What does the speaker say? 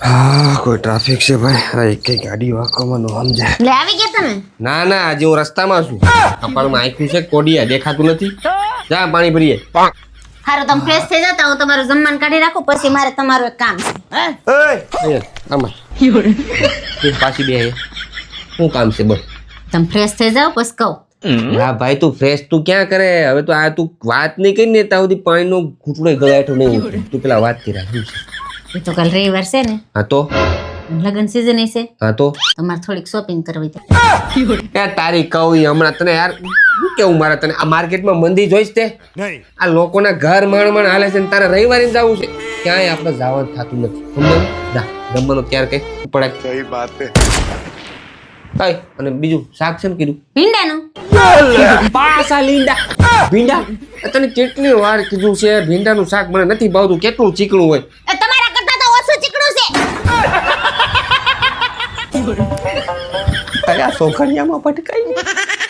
હા કોઈ ટ્રાફિક છે ભાઈ. આ એક કઈ ગાડી વાંકવામાં નો સમજે લે આવી ગયા તમે? ના ના આજે હું રસ્તામાં છું. કપાળમાં આંખ્યું છે કોડિયા દેખાતું નથી. જા પાણી ભરીએ. હારો તમે ફ્રેશ થઈ જાવ તો હું તમારું જમવાનું કાઢી રાખું પછી મારે તમારું એક કામ છે. અહીંયા, આમાં. તું પાછી બે શું કામ છે બોલ. તમે ફ્રેશ થઈ જાવ પછી કહું. હા ભાઈ તું ફ્રેશ તું ક્યાં કરે? હવે તો આ તું વાત નહીં કરી ને ત્યાં સુધી પાણીનો ઘૂંટડો ગળાઠો નહીં. તું પેલા વાત કરી રાખ્યું છે? એ તો કાલ રવિવાર છે ને. હા તો? લગન સીઝન હશે હા તો? તમારે થોડીક શોપિંગ કરવી હતી. એ તારી કહું હમણાં તને યાર શું કેવું મારા તને? આ માર્કેટમાં મંદી જોઈશ તે? આ લોકોના ઘર માણ માણ હાલે છે ને તારે રવિવારે જવું છે. ક્યાંય આપણે જવાનું થતું નથી. સમજણ જા જમવાનું ક્યારે કઈ પડે કઈ વાત છે. અને બીજું શાક છે ને કીધું ભીંડાનું. પાસા લીંડા. ભીંડા? તને કેટલી વાર કીધું છે ભીંડાનું શાક મને નથી ભાવતું. કેટલું ચીકણું હોય? અરે આ સોખડિયામાં પટકાઈ